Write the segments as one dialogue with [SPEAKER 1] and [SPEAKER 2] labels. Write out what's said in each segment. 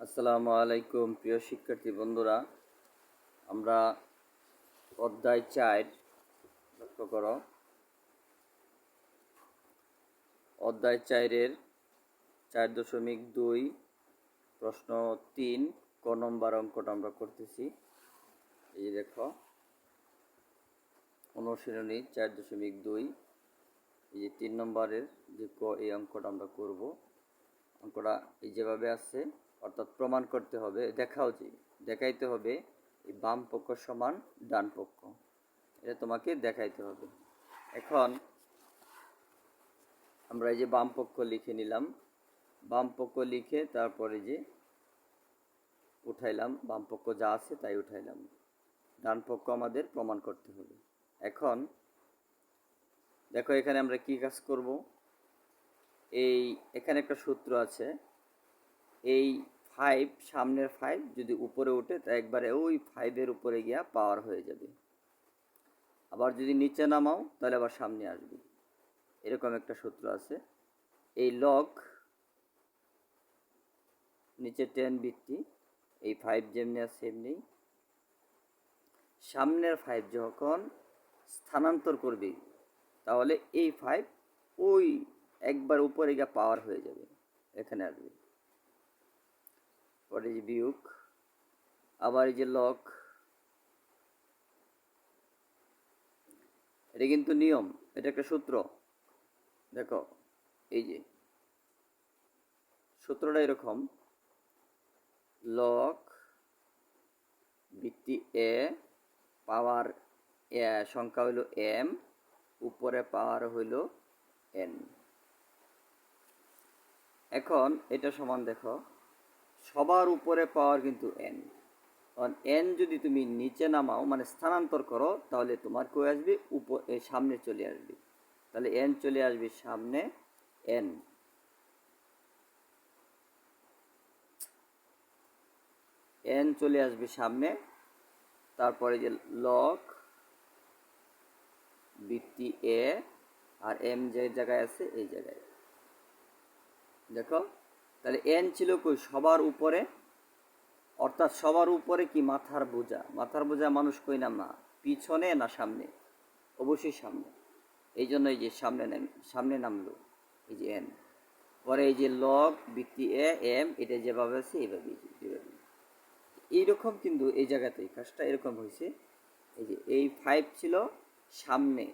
[SPEAKER 1] আসসালামু আলাইকুম, প্রিয় শিক্ষার্থী বন্ধুরা। আমরা অধ্যায় চার, লক্ষ্য করো। অধ্যায় চারের চার দশমিক দুই, প্রশ্ন তিন, ক নম্বর অঙ্কটা আমরা করতেছি। এই দেখো অনুশীলনী চার দশমিক দুই, এই যে তিন নম্বরের যে ক, এই অঙ্কটা আমরা করব। অঙ্কটা এই যেভাবে আছে অর্থাৎ প্রমাণ করতে হবে, দেখাও যে, দেখাইতে হবে এই বাম পক্ষ সমান ডান পক্ষ। এটা তোমাকে দেখাইতে হবে। এখন আমরা এই যে বাম পক্ষ লিখে নিলাম। বাম পক্ষ লিখে তারপরে যে উঠাইলাম, বাম পক্ষ যা আছে তাই উঠাইলাম। ডান পক্ষ আমাদের প্রমাণ করতে হবে। এখন দেখো এখানে আমরা কি কাজ করব? এই, এখানে একটা সূত্র আছে। এই ফাইভ সামনের ফাইভ যদি উপরে ওঠে, তা একবারে ওই ফাইভের উপরে গিয়া পাওয়ার হয়ে যাবে। আবার যদি নিচে নামাও, তাহলে আবার সামনে আসবে। এরকম একটা সূত্র আছে। এই লগ নিচে টেন বৃত্তি এই ফাইভ যেমনি আছে এমনি সামনের ফাইভ যখন স্থানান্তর করবে, তাহলে এই ফাইভ ওই একবার উপরে গিয়ে পাওয়ার হয়ে যাবে, এখানে আসবে। পরে যে বিয়োগ আবার এই যে লক এটা কিন্তু নিয়ম, এটা একটা সূত্র। দেখো, এই যে, সূত্রটা এরকম। লক ভিত্তি এ পাওয়ার সংখ্যা হইল এম উপরে পাওয়ার হইল এন এখন এটা সমান দেখো। সবার উপরে পাওয়ার কিন্তু এন কারণ এন যদি তুমি নিচে নামাও মানে স্থানান্তর করো, তাহলে তোমার কই আসবে? উপ সামনে চলে আসবে। তাহলে এন চলে আসবে সামনে এন এন চলে আসবে সামনে, তারপরে যে লক বৃত্তি এ আর এম যে জায়গায় আছে, এই জায়গায়। দেখো? তাহলে এন ছিল কই? সবার উপরে। অর্থাৎ সবার উপরে কি? মাথার বোঝা। মাথার বোঝা মানুষ কই নাম না পিছনে না সামনে? অবশ্যই সামনে। এই জন্য এই যে সামনে সামনে নামলো। এই যে এন পরে এই যে লগ বৃত্তি এ এম এটা যেভাবে আছে এইভাবে যেভাবে এইরকম কিন্তু এই জায়গাতে এই কাজটা এরকম হয়েছে। এই যে এই ফাইভ ছিল সামনে।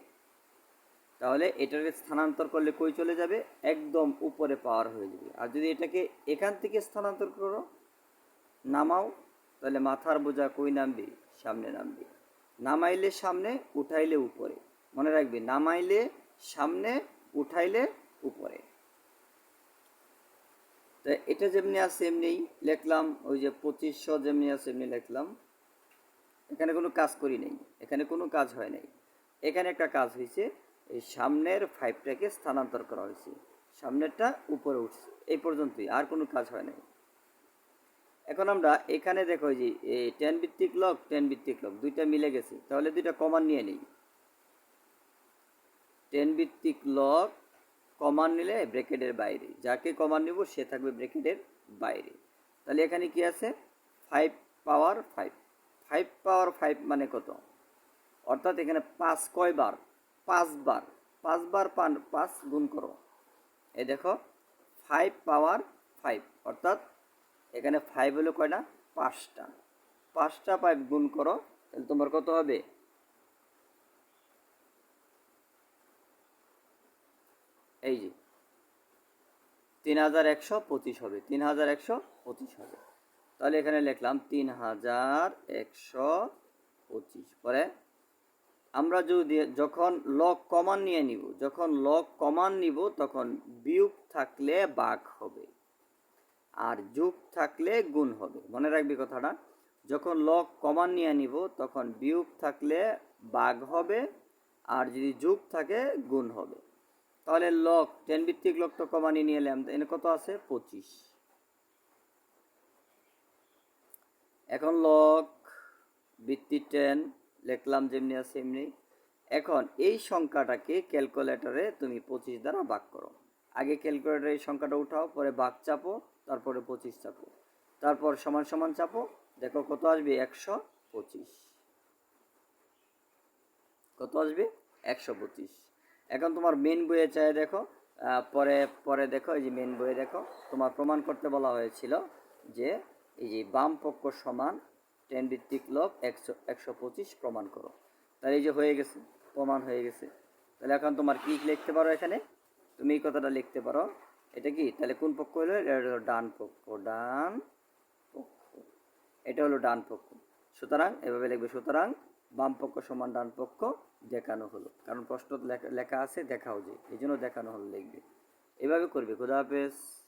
[SPEAKER 1] তাহলে এটাকে স্থানান্তর করলে কই চলে যাবে? একদম উপরে পাওয়ার হয়ে যাবে। আর যদি এটাকে এখান থেকে স্থানান্তর করো, নামাও, তাহলে মাথার বোঝা কই নামবে? সামনে নামবে। নামাইলে সামনে, উঠাইলে উপরে। মনে রাখবে, নামাইলে সামনে, উঠাইলে উপরে। তো এটা যেমনি আছে এমনি লিখলাম। ওই যে পঁচিশশো যেমনি আছে এমনি লিখলাম। এখানে কোনো কাজ করি নাই। এখানে কোনো কাজ হয় নাই। এখানে একটা কাজ হয়েছে এই সামনের ফাইভটাকে স্থানান্তর করা হয়েছে। সামনেরটা উপরে উঠছে। এই পর্যন্তই, আর কোনো কাজ হয় নাই। এখন আমরা এখানে দেখো যে টেন ভিত্তিক লক টেন ভিত্তিক লক দুইটা মিলে গেছে। তাহলে দুইটা কমান নিয়ে নেই। টেন ভিত্তিক লক কমান নিলে ব্রেকেটের বাইরে। যাকে কমান নিব, সে থাকবে ব্রেকেটের বাইরে। তাহলে এখানে কি আছে? Five power five five power five মানে কত? অর্থাৎ এখানে পাঁচ কয়বার পাঁচবার পাঁচবার পান, পাঁচ গুণ করো। এই দেখো ফাইভ পাওয়ার ফাইভ অর্থাৎ এখানে ফাইভ হলো কয়টা? পাঁচটা। পাঁচটা পাইপ গুণ করো, তাহলে তোমার কত হবে? এই যে, তিন হাজার একশো পঁচিশ হবে, তিন হাজার একশো পঁচিশ হবে। তাহলে এখানে লিখলাম তিন হাজার একশো পঁচিশ, পরে আমরা যদি যখন লক কমান নিয়ে নিব, যখন লক কমান নিব, তখন বিয়োগ থাকলে বাঘ হবে, আর যোগ থাকলে গুণ হবে। মনে রাখবি কথাটা, যখন লক কমান নিয়ে নিব, তখন বিয়োগ থাকলে বাঘ হবে, আর যদি যোগ থাকে, গুণ হবে। তাহলে লক টেন ভিত্তিক লক তো কমানি নিয়ে এলাম এনে কত আছে? পঁচিশ। এখন লক ভিত্তি টেন লিখলাম যেমনি আছে এমনি। এখন এই সংখ্যাটাকে ক্যালকুলেটরে তুমি পঁচিশ দ্বারা ভাগ করো। আগে ক্যালকুলেটরে এই সংখ্যাটা উঠাও, পরে ভাগ চাপো, তারপরে পঁচিশ চাপো। তারপর সমান সমান চাপো, দেখো কত আসবে? একশো পঁচিশ। কত আসবে? একশো পঁচিশ। এখন তোমার মেন বইয়ে চাই দেখো পরে পরে দেখো, এই যে মেন বইয়ে দেখো, তোমার প্রমাণ করতে বলা হয়েছিল যে এই যে বাম পক্ষ সমান টেন ভিত্তিক লব একশো একশো পঁচিশ প্রমাণ করো। তাহলে এই যে হয়ে গেছে, প্রমাণ হয়ে গেছে। তাহলে এখন তোমার কি লিখতে পারো এখানে? তুমি এই কথাটা লিখতে পারো। এটা কি? তাহলে কোন পক্ষ হলো? এটা হলো ডান পক্ষ ডান পক্ষ। এটা হলো ডান পক্ষ। সুতরাং, এভাবে লিখবে, সুতরাং বাম পক্ষ সমান ডান পক্ষ দেখানো হলো। কারণ প্রশ্ন লেখা আছে, দেখাও যে। এই জন্য দেখানো হলো, লিখবে। এভাবে করবে। খুদা হাফেজ।